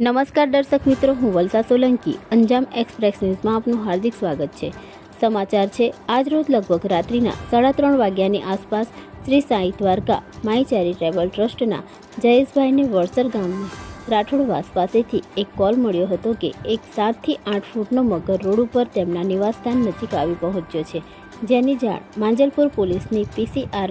નમસ્કાર દર્શક મિત્રો, હું વલસા સોલંકી. અંજામ એક્સપ્રેસ ન્યૂઝમાં આપનું હાર્દિક સ્વાગત છે. સમાચાર છે, આજ રોજ લગભગ રાત્રિના સાડા ત્રણ વાગ્યાની આસપાસ શ્રી સાંઈ દ્વારકા માઈ ટ્રેવલ ટ્રસ્ટના જયેશભાઈને વડસર ગામની રાઠોડવાસ પાસેથી એક કોલ મળ્યો હતો કે એક સાતથી આઠ ફૂટનો મગર રોડ ઉપર તેમના નિવાસસ્થાન નજીક આવી પહોંચ્યો છે. જેની જાણ માંજલપુર પોલીસની પીસીઆર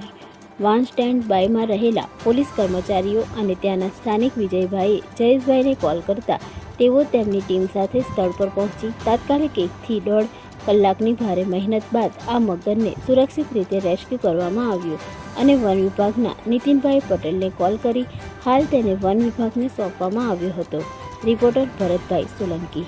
વાન સ્ટેન્ડ બાયમાં રહેલા પોલીસ કર્મચારીઓ અને ત્યાંના સ્થાનિક વિજયભાઈએ જયેશભાઈને કોલ કરતા તેઓ તેમની ટીમ સાથે સ્થળ પર પહોંચી. તાત્કાલિક એકથી દોઢ કલાકની ભારે મહેનત બાદ આ મગરને સુરક્ષિત રીતે રેસ્ક્યુ કરવામાં આવ્યો અને વન વિભાગના નીતિનભાઈ પટેલને કોલ કરી હાલ તેને વન વિભાગને સોંપવામાં આવ્યો હતો. રિપોર્ટર ભરતભાઈ સોલંકી.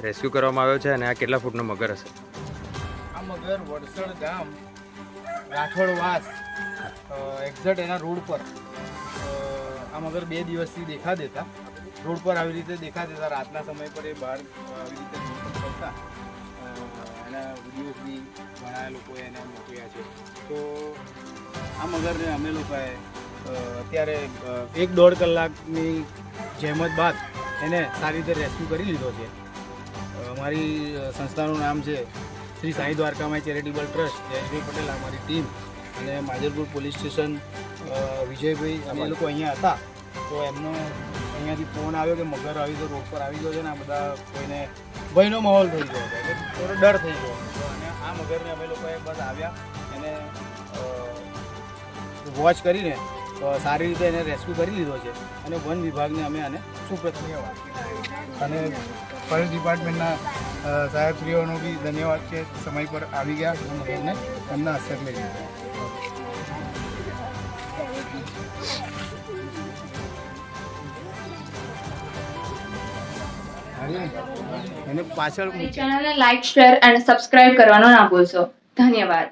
રેસ્ક્યુ કરવામાં આવ્યો છે અને આ કેટલા ફૂટનો મગર હશે? આ મગર વડસડ ગામ રાઠોડવાસ એક્ઝેક્ટ એના રોડ પર. આ મગર બે દિવસથી દેખા દેતા. રોડ પર આવી રીતે દેખા દેતા. રાતના સમય પર એ બહાર આવી રીતે અ, એના વિડીયોઝ બી ઘણા લોકોએ એને મોકલ્યા છે. તો આ મગરને અમે લોકોએ અત્યારે એક દોઢ કલાકની જહેમત બાદ એને સારી રીતે રેસ્ક્યુ કરી લીધો છે. અમારી સંસ્થાનું નામ છે શ્રી સાંઈ દ્વારકામાં ચેરિટેબલ ટ્રસ્ટ જયેશભાઈ પટેલ અમારી ટીમ અને માધરપુર પોલીસ સ્ટેશન વિજયભાઈ અમે લોકો અહીંયા હતા. તો એમનો અહીંયાથી ફોન આવ્યો કે મગર આવી ગયો રોડ પર આવી ગયો છે ને આ બધા કોઈને ભયનો માહોલ થઈ ગયો હતો એટલે થોડો ડર થઈ ગયો. તો અને આ મગરને અમે લોકોએ બસ આવ્યા એને વોચ કરીને સારી રીતે એને રેસ્ક્યુ કરી લીધો છે અને વન વિભાગને અમે આને સુપ્રત ધન્યવાદ અને ફોરેસ્ટ ડિપાર્ટમેન્ટના સાહેબશ્રીઓનો બી ધન્યવાદ છે. સમય પર આવી ગયા. અને મગરને એમના હસ્તક લઈ ગયા અને પાછળ લાઈક લાઇક શેર અને સબસ્ક્રાઇબ કરવાનો ના ભૂલશો. ધન્યવાદ.